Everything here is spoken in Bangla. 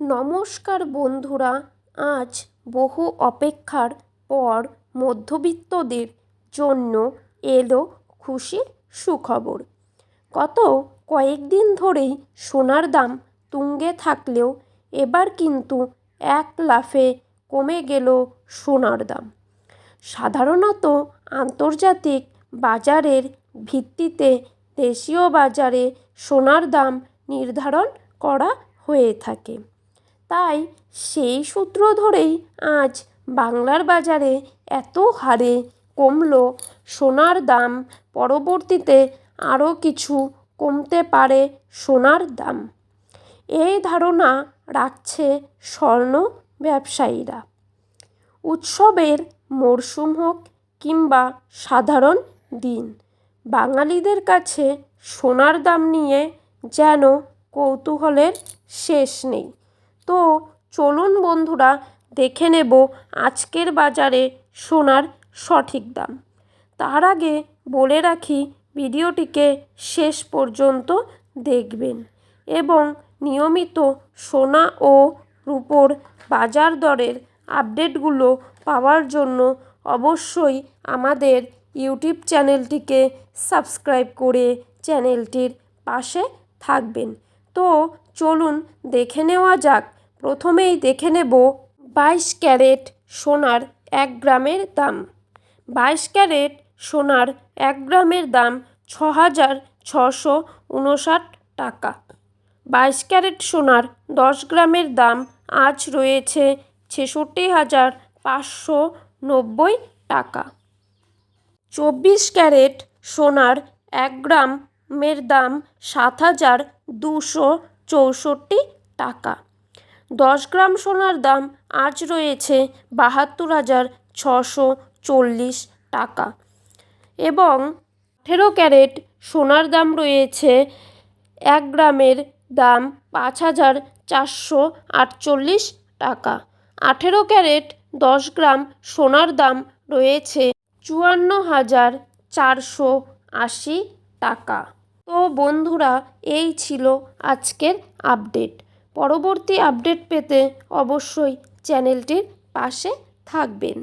নমস্কার বন্ধুরা, আজ বহু অপেক্ষার পর মধ্যবিত্তদের জন্য এলো খুশির সুখবর। গত কয়েকদিন ধরেই সোনার দাম তুঙ্গে থাকলেও এবার কিন্তু এক লাফে কমে গেল সোনার দাম। সাধারণত আন্তর্জাতিক বাজারের ভিত্তিতে দেশীয় বাজারে সোনার দাম নির্ধারণ করা হয়ে থাকে। তাই সেই সূত্র ধরেই আজ বাংলার বাজারে এত হারে কমল। সোনার দাম পরবর্তীতে আরও কিছু কমতে পারে সোনার দাম। এই ধারণা রাখছে স্বর্ণ ব্যবসায়ীরা। উৎসবের মরশুম হোক কিংবা সাধারণ দিন, বাঙালিদের কাছে সোনার দাম নিয়ে যেন কৌতূহলের শেষ নেই। তো চলুন বন্ধুরা, দেখে নেব আজকের বাজারে সোনার সঠিক দাম। তার আগে বলে রাখি, ভিডিওটিকে শেষ পর্যন্ত দেখবেন এবং নিয়মিত সোনা ও রূপোর বাজার দরের আপডেটগুলো পাওয়ার জন্য অবশ্যই আমাদের ইউটিউব চ্যানেলটিকে সাবস্ক্রাইব করে চ্যানেলটির পাশে থাকবেন। তো চলুন দেখে নেওয়া যাক প্রথমেই দেখে নেব বাইশ ক্যারেট সোনার এক গ্রামের দাম। বাইশ ক্যারেট সোনার এক গ্রামের দাম ছ হাজার ছশো উনষাট টাকা। বাইশ ক্যারেট সোনার দশ গ্রামের দাম আজ রয়েছে ছেষট্টি হাজার পাঁচশো নব্বই টাকা। চব্বিশ ক্যারেট সোনার এক গ্রামের দাম সাত হাজার দুশো চৌষট্টি টাকা। দশ গ্রাম সোনার দাম আজ রয়েছে বাহাত্তর হাজার ছশো চল্লিশ টাকা। এবং আঠেরো ক্যারেট সোনার দাম রয়েছে এক গ্রামের দাম পাঁচ হাজার চারশো আটচল্লিশ টাকা। আঠেরো ক্যারেট দশ গ্রাম সোনার দাম রয়েছে চুয়ান্ন হাজার চারশো আশি টাকা। তো বন্ধুরা, এই ছিল আজকের আপডেট। পরবর্তী আপডেট পেতে অবশ্যই চ্যানেলটির পাশে থাকবেন।